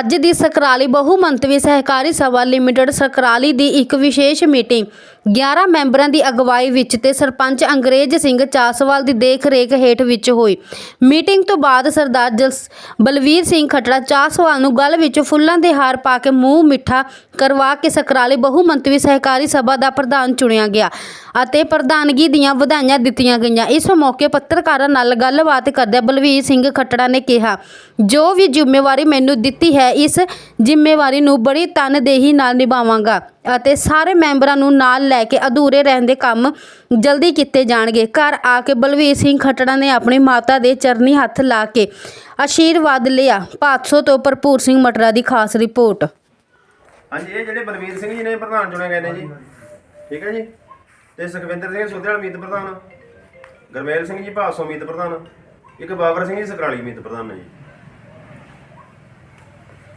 ਅੱਜ ਦੀ ਸਕਰਾਲੀ ਬਹੁਮੰਤਵੀ ਸਹਿਕਾਰੀ ਸਭਾ ਲਿਮਟਿਡ ਸਕਰਾਲੀ ਦੀ ਇੱਕ ਵਿਸ਼ੇਸ਼ ਮੀਟਿੰਗ। 11 ਮੈਂਬਰਾਂ ਦੀ ਅਗਵਾਈ ਵਿੱਚ ਤੇ ਸਰਪੰਚ ਅੰਗਰੇਜ਼ ਸਿੰਘ ਚਾਸਵਾਲ ਦੀ ਦੇਖ-ਰੇਖ ਹੇਠ ਵਿੱਚ ਹੋਈ। ਮੀਟਿੰਗ ਤੋਂ ਬਾਅਦ ਸਰਦਾਰ ਜਸ ਬਲਵੀਰ ਸਿੰਘ ਖਟੜਾ ਚਾਸਵਾਲ ਨੂੰ ਗਲ ਵਿੱਚ ਫੁੱਲਾਂ ਦੇ ਹਾਰ ਪਾ ਕੇ ਮੂੰਹ ਮਿੱਠਾ ਕਰਵਾ ਕੇ ਸਕਰਾਲੀ ਬਹੁਮੰਤਵੀ ਸਹਿਕਾਰੀ ਸਭਾ ਦਾ ਪ੍ਰਧਾਨ ਚੁਣਿਆ ਗਿਆ ਅਤੇ ਪ੍ਰਧਾਨਗੀ ਦੀਆਂ ਵਧਾਈਆਂ ਦਿੱਤੀਆਂ ਗਈਆਂ। ਇਸ ਮੌਕੇ ਪੱਤਰਕਾਰਾਂ ਨਾਲ ਗੱਲਬਾਤ ਕਰਦਿਆਂ ਬਲਵੀਰ ਸਿੰਘ ਖੱਟੜਾ ਨੇ ਕਿਹਾ, ਜੋ ਵੀ ਜ਼ਿੰਮੇਵਾਰੀ ਮੈਨੂੰ ਦਿੱਤੀ ਹੈ ਇਸ ਜ਼ਿੰਮੇਵਾਰੀ ਨੂੰ ਬੜੀ ਤਨਦੇਹੀ ਨਾਲ ਨਿਭਾਵਾਂਗਾ ਅਤੇ ਸਾਰੇ ਮੈਂਬਰਾਂ ਨੂੰ ਨਾਲ ਲੈ ਕੇ ਅਧੂਰੇ ਰਹਿੰਦੇ ਕੰਮ ਜਲਦੀ ਕੀਤੇ ਜਾਣਗੇ। ਘਰ ਆ ਕੇ ਬਲਵੀਰ ਸਿੰਘ ਖੱਟੜਾ ਨੇ ਆਪਣੀ ਮਾਤਾ ਦੇ ਚਰਨੀ ਹੱਥ ਲਾ ਕੇ ਆਸ਼ੀਰਵਾਦ ਲਿਆ। ਭਾਦਸੋਂ ਤੋਂ ਭਰਪੂਰ ਸਿੰਘ ਮਟਰਾ ਦੀ ਖਾਸ ਰਿਪੋਰਟ। ਹਾਂਜੀ, ਇਹ ਜਿਹੜੇ ਬਲਵੀਰ ਸਿੰਘ ਜੀ ਨੇ ਪ੍ਰਧਾਨ ਚੁਣੇ ਗਏ ਨੇ ਜੀ। ਠੀਕ ਹੈ ਜੀ? ਤੇ ਸੁਖਵਿੰਦਰ ਸਿੰਘ ਸੁਧੇ ਮੀਤ ਪ੍ਰਧਾਨ। ਗਰਮੇਲ ਸਿੰਘ ਜੀ, ਭਾਸੋ ਮੀਤ ਪ੍ਰਧਾਨ। ਇੱਕ ਬਾਬਰ ਸਿੰਘ ਜੀ, ਸਕਰਾਲੀ ਮੀਤ ਪ੍ਰਧਾਨ ਨੇ ਜੀ।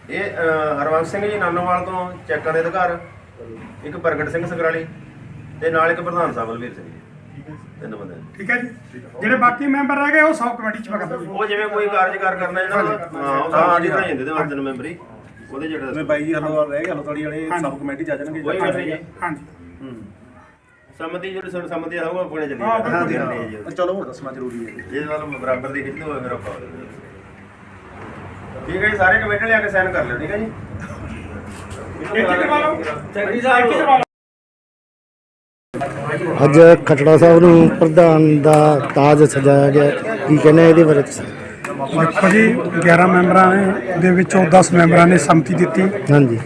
ਇਹ ਹਰਵੰਸ ਸਿੰਘ ਜੀ ਨਾਨੋਵਾਲ ਤੋਂ ਚੈੱਕਾਂ ਦੇ ਅਧਿਕਾਰ ਇੱਕ ਪ੍ਰਗਟ ਸਿੰਘ ਸਕਰਾਲੀ ਤੇ ਨਾਲ ਇੱਕ ਪ੍ਰਧਾਨ ਸਾਹਿਬ ਬਲਵੀਰ ਸਿੰਘ ਜੀ। ਤਿੰਨ ਬੰਦੇ ਠੀਕ ਹੈ ਜੀ। ਜਿਹੜੇ ਬਾਕੀ ਮੈਂਬਰ ਰਹਿ ਗਏ ਉਹ ਸਬ ਕਮੇਟੀ ਚ ਵਗਾ ਉਹ ਜਿਵੇਂ ਕੋਈ ਕਾਰਜਕਾਰ ਕਰਨਾ ਜਿਹੜਾ ਹਾਂ ਉਹ ਸਾਡੀ ਬਣਾਈ ਜਾਂਦੇ ਤੇ ਵਰਤਨ ਮੈਂਬਰੀ। ਉਹਦੇ ਜਿਹੜਾ ਬਾਈ ਜੀ ਹਲੋ ਰਹਿ ਗਿਆ ਹਲੋ ਵਾਲੇ ਸਬ ਕਮੇਟੀ ਚ ਆ ਜਾਣਗੇ। ਹਾਂਜੀ। ਸੰਮਤੀ ਜਿਹੜੀ ਸੁਣ ਸੰਮਤੀ ਆ ਉਹ ਆਪਣੇ ਚੱਲੀ ਹਾਂ। ਹੈ ਚਲੋ ਹੋਰ ਦੱਸਣਾ ਜ਼ਰੂਰੀ ਹੈ। ਜੇ ਨਾਲ ਬਰਾਬਰ ਦੀ ਖਿੱਚਦੇ ਹੋਏ ਮੇਰਾ ਪਾ ਦਿਓ ਠੀਕ ਹੈ ਜੀ ਸਾਰੇ ਕਮੇਟੀ ਲਿਆ ਕੇ ਸਾਈਨ ਕਰ ਲਿਓ ਠੀਕ ਹੈ ਜੀ? ਇੱਕ ਕਰਵਾ ਲਓ। ਸੈਕਟਰੀ ਸਾਹਿਬ ਕਰਵਾ ਲਓ। ਅੱਜ ਖਟੜਾ ਸਾਹਿਬ ਨੂੰ ਪ੍ਰਧਾਨ ਦਾ ਤਾਜ ਸਜਾਇਆ ਗਿਆ। ਕੀ ਕਹਿੰਦੇ ਇਹਦੇ ਬਾਰੇ ਤੁਸੀਂ? ਦੇਖੋ ਜੀ 11 ਮੈਂਬਰਾਂ ਨੇ ਦੇ ਵਿੱਚੋਂ 10 ਮੈਂਬਰਾਂ ਨੇ ਸੰਮਤੀ ਦਿੱਤੀ। ਹਾਂਜੀ।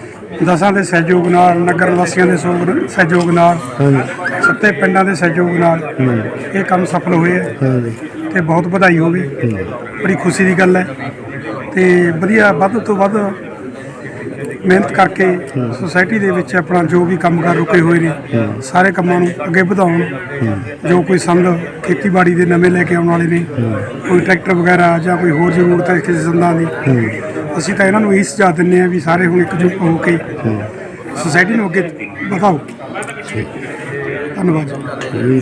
ਦਸਾਂ ਦੇ ਸਹਿਯੋਗ ਨਾਲ ਨਗਰ ਵਾਸੀਆਂ ਦੇ ਸਹਿਯੋਗ- ਸਹਿਯੋਗ ਨਾਲ ਹਾਂਜੀ। ਸੱਤੇ ਪਿੰਡਾਂ ਦੇ ਸਹਿਯੋਗ ਨਾਲ ਇਹ ਕੰਮ ਸਫਲ ਹੋਏ ਹੈ ਹਾਂਜੀ। ਤੇ ਬਹੁਤ ਵਧਾਈ ਹੋਵੇ ਬੜੀ ਖੁਸ਼ੀ ਦੀ ਗੱਲ ਹੈ। ਤੇ ਵਧੀਆ ਵੱਧ ਤੋਂ ਵੱਧ ਮਿਹਨਤ ਕਰਕੇ ਸੁਸਾਇਟੀ ਦੇ ਵਿੱਚ ਆਪਣਾ ਜੋ ਵੀ ਕੰਮਕਾਰ ਰੁਕੇ ਹੋਏ ਨੇ ਸਾਰੇ ਕੰਮਾਂ ਨੂੰ ਅੱਗੇ ਵਧਾਉਣ ਜੋ ਕੋਈ ਸੰਦ ਖੇਤੀਬਾੜੀ ਦੇ ਨਵੇਂ ਲੈ ਕੇ ਆਉਣ ਵਾਲੇ ਨੇ ਕੋਈ ਟਰੈਕਟਰ ਵਗੈਰਾ ਜਾਂ ਕੋਈ ਹੋਰ ਜ਼ਰੂਰਤ ਹੈ ਕਿਸੇ ਸੰਦਾਂ ਦੀ ਅਸੀਂ ਤਾਂ ਇਹਨਾਂ ਨੂੰ ਇਹ ਸੁਝਾਅ ਦਿੰਦੇ ਆ ਵੀ ਸਾਰੇ ਹੁਣ ਇਕਜੁੱਟ ਹੋ ਕੇ ਸੁਸਾਇਟੀ ਨੂੰ ਅੱਗੇ ਵਧਾਓ। ਧੰਨਵਾਦ ਜੀ।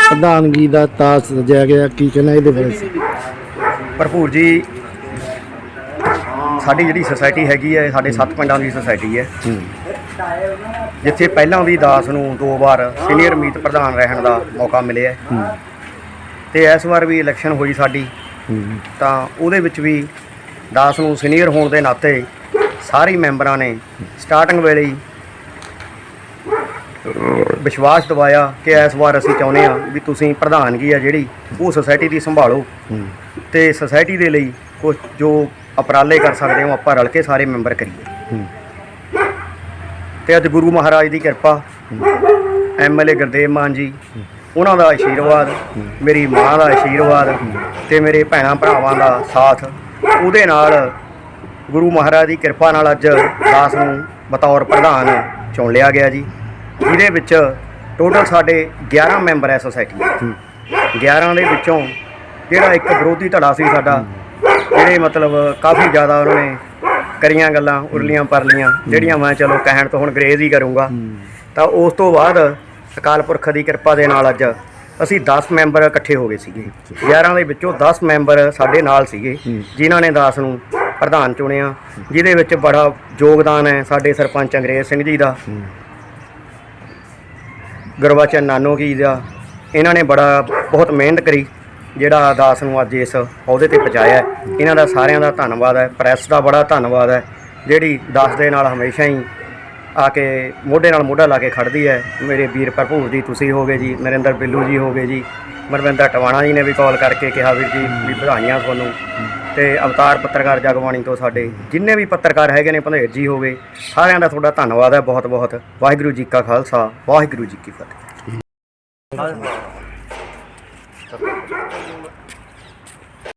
ਪ੍ਰਧਾਨਗੀ ਦਾ ਤਾਜ ਸਜਾਇਆ ਗਿਆ ਕੀ ਕਹਿਣਾ ਇਹਦੇ ਬਾਰੇ? ਭਰਪੂਰ ਜੀ ਸਾਡੀ ਜਿਹੜੀ ਸੁਸਾਇਟੀ ਹੈਗੀ ਹੈ ਸਾਡੇ ਸੱਤ ਪਿੰਡਾਂ ਦੀ ਸੁਸਾਇਟੀ ਹੈ। ਜਿੱਥੇ ਪਹਿਲਾਂ ਵੀ ਦਾਸ ਨੂੰ ਦੋ ਵਾਰ ਸੀਨੀਅਰ ਮੀਤ ਪ੍ਰਧਾਨ ਰਹਿਣ ਦਾ ਮੌਕਾ ਮਿਲਿਆ ਹੈ। ਤੇ ਇਸ ਵਾਰ ਵੀ ਇਲੈਕਸ਼ਨ ਹੋਈ ਸਾਡੀ। ਤਾਂ ਉਹਦੇ ਵਿੱਚ ਵੀ ਦਾਸ ਨੂੰ ਸੀਨੀਅਰ ਹੋਣ ਦੇ ਨਾਤੇ ਸਾਰੇ ਮੈਂਬਰਾਂ ਨੇ ਸਟਾਰਟਿੰਗ ਵੇਲੇ ਹੀ ਵਿਸ਼ਵਾਸ ਦਿਵਾਇਆ ਕਿ ਇਸ ਵਾਰ ਅਸੀਂ ਚਾਹੁੰਦੇ ਹਾਂ ਵੀ ਤੁਸੀਂ ਪ੍ਰਧਾਨਗੀ ਆ ਜਿਹੜੀ ਉਹ ਸੁਸਾਇਟੀ ਦੀ ਸੰਭਾਲੋ। ਤੇ ਸੁਸਾਇਟੀ ਦੇ ਲਈ ਕੁਝ ਜੋ ਉਪਰਾਲੇ ਕਰ ਸਕਦੇ ਹੋ, ਆਪਾਂ ਰਲ ਕੇ ਸਾਰੇ ਮੈਂਬਰ ਕਰੀਏ। ਹੂੰ ਤੇ ਅੱਜ ਗੁਰੂ ਮਹਾਰਾਜ ਦੀ ਕਿਰਪਾ ਐਮਐਲਏ ਗੁਰਦੇਵ ਮਾਨ ਜੀ, ਉਹਨਾਂ ਦਾ ਆਸ਼ੀਰਵਾਦ, ਮੇਰੀ ਮਾਂ ਦਾ ਆਸ਼ੀਰਵਾਦ ਤੇ ਮੇਰੇ ਭੈਣਾਂ ਭਰਾਵਾਂ ਦਾ ਸਾਥ, ਉਹਦੇ ਨਾਲ ਗੁਰੂ ਮਹਾਰਾਜ ਦੀ ਕਿਰਪਾ ਨਾਲ ਅੱਜ ਦਾਸ ਨੂੰ ਬਤੌਰ ਪ੍ਰਧਾਨ ਚੁਣ ਲਿਆ ਗਿਆ ਜੀ। ਜਿਹਦੇ ਵਿੱਚ ਟੋਟਲ ਸਾਡੇ 11 ਮੈਂਬਰ ਹੈ ਸੁਸਾਇਟੀ ਦੇ। 11 ਦੇ ਵਿੱਚੋਂ ਜਿਹੜਾ ਇੱਕ ਵਿਰੋਧੀ ਧੜਾ ਸੀ ਸਾਡਾ ਜਿਹੜੇ ਮਤਲਬ ਕਾਫੀ ਜ਼ਿਆਦਾ ਉਹਨਾਂ ਨੇ ਕਰੀਆਂ ਗੱਲਾਂ ਉਰਲੀਆਂ ਪਰਲੀਆਂ ਜਿਹੜੀਆਂ ਮੈਂ ਚਲੋ ਕਹਿਣ ਤੋਂ ਹੁਣ ਗਰੇਜ਼ ਹੀ ਕਰੂੰਗਾ। ਤਾਂ ਉਸ ਤੋਂ ਬਾਅਦ ਅਕਾਲ ਪੁਰਖ ਦੀ ਕਿਰਪਾ ਦੇ ਨਾਲ ਅੱਜ ਅਸੀਂ 10 ਮੈਂਬਰ ਇਕੱਠੇ ਹੋ ਗਏ ਸੀਗੇ। 11 ਦੇ ਵਿੱਚੋਂ 10 ਮੈਂਬਰ ਸਾਡੇ ਨਾਲ ਸੀਗੇ ਜਿਨ੍ਹਾਂ ਨੇ ਦਾਸ ਨੂੰ ਪ੍ਰਧਾਨ ਚੁਣਿਆ ਜਿਹਦੇ ਵਿੱਚ ਬੜਾ ਯੋਗਦਾਨ ਹੈ ਸਾਡੇ ਸਰਪੰਚ ਅੰਗਰੇਜ਼ ਸਿੰਘ ਜੀ ਦਾ ਗੁਰਬਚਨ ਨਾਨੋ ਕੀ ਦਾ। ਇਹਨਾਂ ਨੇ ਬੜਾ ਬਹੁਤ ਮਿਹਨਤ ਕਰੀ। ਜਿਹੜਾ ਦਾਸ ਨੂੰ ਅੱਜ ਇਸ ਅਹੁਦੇ ਤੇ ਪਹੁੰਚਾਇਆ ਹੈ। ਇਹਨਾਂ ਦਾ ਸਾਰਿਆਂ ਦਾ ਧੰਨਵਾਦ ਹੈ, ਪ੍ਰੈਸ ਦਾ ਬੜਾ ਧੰਨਵਾਦ ਹੈ, ਜਿਹੜੀ ਦਾਸ ਦੇ ਨਾਲ ਹਮੇਸ਼ਾ ਹੀ ਆ ਕੇ ਮੋਢੇ ਨਾਲ ਮੋਢਾ ਲਾ ਕੇ ਖੜਦੀ ਹੈ। ਮੇਰੇ ਵੀਰ ਭਰਪੂਰ ਜੀ, ਤੁਸੀਂ ਹੋਗੇ ਜੀ, ਨਰਿੰਦਰ ਬਿੱਲੂ ਜੀ ਹੋਗੇ ਜੀ, ਮਰਵਿੰਦਰ ਟਵਾਣਾ ਜੀ ਨੇ ਵੀ ਕਾਲ ਕਰਕੇ ਕਿਹਾ ਵੀਰ ਜੀ, ਵੀ ਵਧਾਈਆਂ ਤੁਹਾਨੂੰ। ਤੇ ਅਵਤਾਰ ਪੱਤਰਕਾਰ ਜਗਬਾਣੀ ਤੋਂ ਸਾਡੇ ਜਿੰਨੇ ਵੀ ਪੱਤਰਕਾਰ ਹੈਗੇ ਨੇ, ਭੰਦੇਰ ਜੀ ਹੋਗੇ, ਸਾਰਿਆਂ ਦਾ ਤੁਹਾਡਾ ਧੰਨਵਾਦ ਹੈ ਬਹੁਤ ਬਹੁਤ ਵਾਹਿਗੁਰੂ ਜੀ ਕਾ ਖਾਲਸਾ, ਵਾਹਿਗੁਰੂ ਜੀ ਕੀ ਫਤਿਹ।